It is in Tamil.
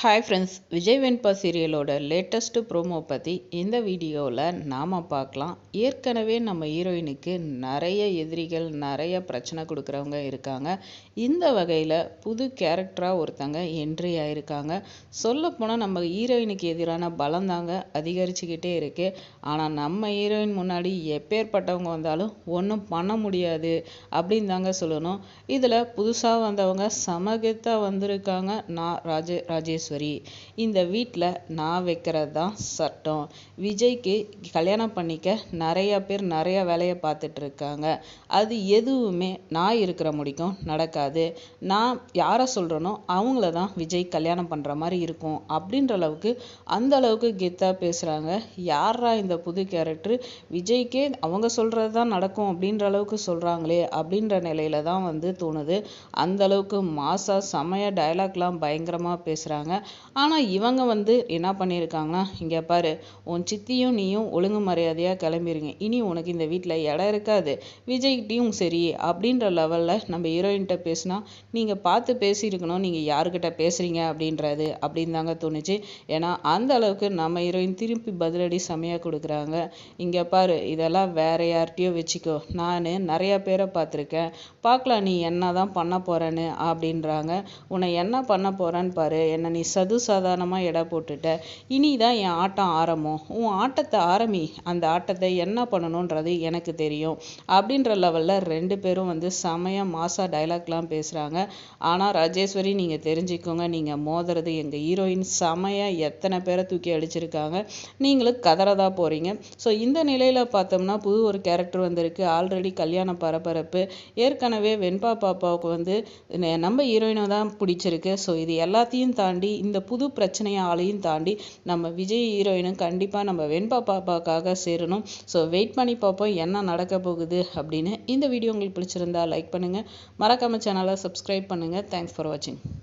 ஹாய் ஃப்ரெண்ட்ஸ் விஜய் வெண்பா சீரியலோட லேட்டஸ்ட்டு ப்ரோமோ பற்றி இந்த வீடியோவில் நாம் பார்க்கலாம். ஏற்கனவே நம்ம ஹீரோயினுக்கு நிறைய எதிரிகள் நிறைய பிரச்சனை கொடுக்குறவங்க இருக்காங்க. இந்த வகையில் புது கேரக்டராக ஒருத்தங்க என்ட்ரி ஆகிருக்காங்க சொல்லப்போனால் நம்ம ஹீரோயினுக்கு எதிரான பலம் தாங்க அதிகரிச்சுக்கிட்டே இருக்குது ஆனால் நம்ம ஹீரோயின் முன்னாடி எப்பேற்பட்டவங்க வந்தாலும் ஒன்றும் பண்ண முடியாது அப்படின்னு தாங்க சொல்லணும். இதில் புதுசாக வந்தவங்க சமகத்தாக வந்திருக்காங்க. நான் ராஜ ராஜேஷ் ராஜேஸ்வரி. இந்த வீட்டில் நான் வைக்கிறது தான் சட்டம். விஜய்க்கு கல்யாணம் பண்ணிக்க நிறைய பேர் நிறைய வேலையை பார்த்துட்டு இருக்காங்க. அது எதுவுமே நான் இருக்கிற முடிக்கும் நடக்காது. நான் யாரை சொல்கிறேனோ அவங்கள தான் விஜய் கல்யாணம் பண்ணுற மாதிரி இருக்கும் அப்படின்ற அளவுக்கு அந்த அளவுக்கு கெத்தாக பேசுகிறாங்க யாரா இந்த புது கேரக்டர் விஜய்க்கே அவங்க சொல்கிறது தான் நடக்கும் அப்படின்ற அளவுக்கு சொல்கிறாங்களே அப்படின்ற நிலையில தான் வந்து தோணுது. அந்த அளவுக்கு மாசா செமைய டைலாக்லாம் பயங்கரமாக பேசுகிறாங்க ஆனால் இவங்க வந்து என்ன பண்ணியிருக்காங்கன்னா இங்கே பாரு உன் சித்தியும் நீயும் ஒழுங்கு மரியாதையாக கிளம்பிருங்க. இனி உனக்கு இந்த வீட்டில் இடம் இருக்காது. விஜய்கிட்டையும் சரி அப்படின்ற லெவலில் நம்ம ஹீரோயின்கிட்ட பேசினா நீங்கள் பார்த்து பேசியிருக்கணும் நீங்கள் யாருக்கிட்ட பேசுகிறீங்க அப்படின்றது அப்படின்னு தாங்க தோணுச்சு. ஏன்னா அந்த அளவுக்கு நம்ம ஹீரோயின் திருப்பி பதிலடி செமையாக கொடுக்குறாங்க. இங்கே பாரு இதெல்லாம் வேற யார்கிட்டயோ வச்சுக்கோ. நான் நிறைய பேரை பார்த்துருக்கேன். பார்க்கலாம் நீ என்ன தான் பண்ண போகிறேன்னு அப்படின்றாங்க. உன்னை என்ன பண்ண போகிறேன்னு பாரு என்னை நீ சது சாதாரணமாக எடை போட்டுட்ட. இனி தான் என் ஆட்டம் ஆரம்பம். உன் ஆட்டத்தை ஆரம்பி அந்த ஆட்டத்தை என்ன பண்ணணுன்றது எனக்கு தெரியும். அப்படின்ற லெவலில் ரெண்டு பேரும் வந்து செமையாக மாசாக டைலாக்லாம் பேசுகிறாங்க ஆனால் ராஜேஸ்வரி நீங்கள் தெரிஞ்சுக்கோங்க. நீங்கள் மோதுறது எங்கள் ஹீரோயின் செமையாக எத்தனை பேரை தூக்கி அடிச்சிருக்காங்க. நீங்களும் கதறதா போகிறீங்க ஸோ இந்த நிலையில் பார்த்தோம்னா புது ஒரு கேரக்டர் வந்திருக்கு. ஆல்ரெடி கல்யாண பரபரப்பு. ஏற்கனவே வெண்பா பாப்பாவுக்கு வந்து நம்ம ஹீரோயினை தான் பிடிச்சிருக்கு. ஸோ இது எல்லாத்தையும் தாண்டி இந்த புது பிரச்சனையாலையும் தாண்டி நம்ம விஜய் ஹீரோயினும் கண்டிப்பாக நம்ம வெண்பா பாப்பாக்காக சேரணும். ஸோ வெயிட் பண்ணி பார்ப்போம் என்ன நடக்க போகுது அப்படின்னு. இந்த வீடியோ உங்களுக்கு பிடிச்சிருந்தா லைக் பண்ணுங்கள் மறக்காம சேனலை சப்ஸ்கிரைப் பண்ணுங்கள் தேங்க்ஸ் ஃபார் வாட்சிங்